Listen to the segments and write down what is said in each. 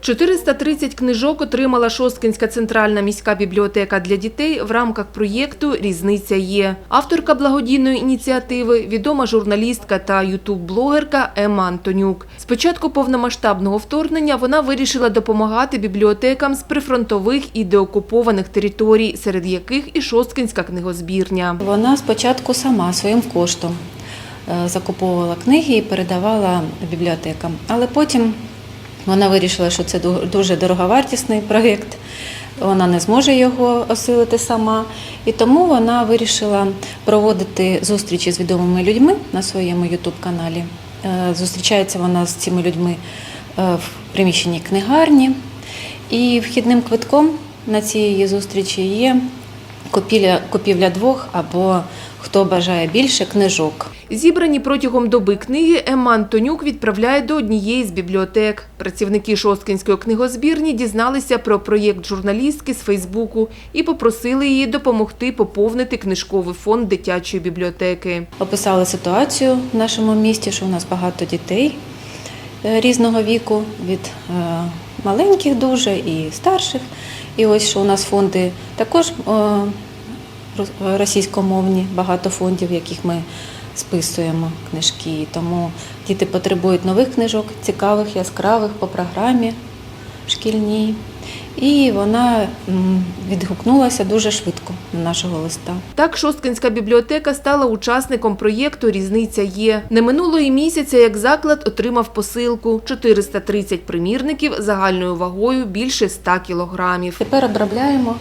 430 книжок отримала Шосткинська центральна міська бібліотека для дітей в рамках проєкту Різниця є. Авторка благодійної ініціативи, відома журналістка та ютуб-блогерка Емма Антонюк. З початку повномасштабного вторгнення вона вирішила допомагати бібліотекам з прифронтових і деокупованих територій, серед яких і Шосткинська книгозбірня. Вона спочатку сама своїм коштом е, закуповувала книги і передавала бібліотекам. Але потім вона вирішила, що це дуже дороговартісний проєкт, вона не зможе його осилити сама. І тому вона вирішила проводити зустрічі з відомими людьми на своєму ютуб-каналі. Е, Зустрічається вона з цими людьми е, в приміщенні книгарні. І вхідним квитком на ці зустрічі є купівля, купівля двох або хто бажає більше книжок. Зібрані протягом доби книги Емма Антонюк відправляє до однієї з бібліотек. Працівники Шосткинської книгозбірні дізналися про проєкт журналістки з Фейсбуку і попросили її допомогти поповнити книжковий фонд дитячої бібліотеки. Описали ситуацію в нашому місті, що у нас багато дітей е, різного віку, від е, маленьких дуже і старших. І ось що у нас фонди також е, російськомовні, багато фондів, в яких ми списуємо книжки. Тому діти потребують нових книжок, цікавих, яскравих по програмі шкільній. І вона відгукнулася дуже швидко на нашого листа. Так Шосткинська бібліотека стала учасником проєкту Різниця є. Не минуло і місяця, як заклад отримав посилку – 430 примірників загальною вагою більше 100 кілограмів. Тепер обробляємо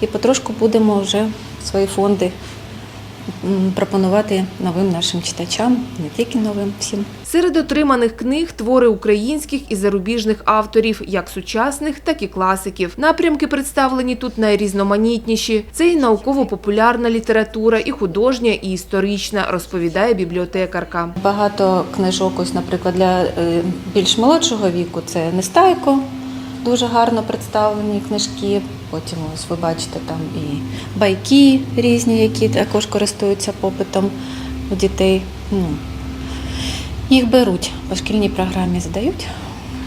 і потрошку будемо вже свої фонди пропонувати новим нашим читачам, не тільки новим всім. Серед отриманих книг твори українських і зарубіжних авторів, як сучасних, так і класиків. Напрямки представлені тут найрізноманітніші. Це і науково-популярна література, і художня, і історична, розповідає бібліотекарка. Багато книжок, ось, наприклад, для е, більш молодшого віку це Нестайко, дуже гарно представлені книжки. Потім ось ви бачите там і байки різні, які також користуються попитом у дітей. Ну, їх беруть по шкільній програмі здають,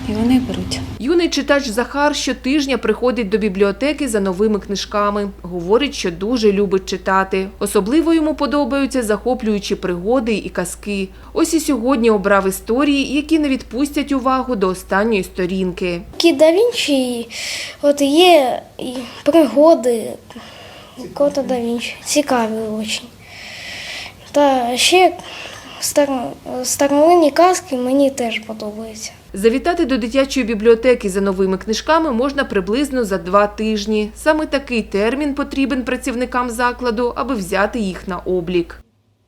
і вони беруть. Юний читач Захар щотижня приходить до бібліотеки за новими книжками. Говорить, що дуже любить читати. Особливо йому подобаються захоплюючі пригоди і казки. Ось і сьогодні обрав історії, які не відпустять увагу до останньої сторінки. Кі да Вінчі, от є і пригоди Кота да Вінчі. Цікаві дуже. Та ще стар... старовинні казки мені теж подобаються. Завітати до дитячої бібліотеки за новими книжками можна приблизно за два тижні. Саме такий термін потрібен працівникам закладу, аби взяти їх на облік.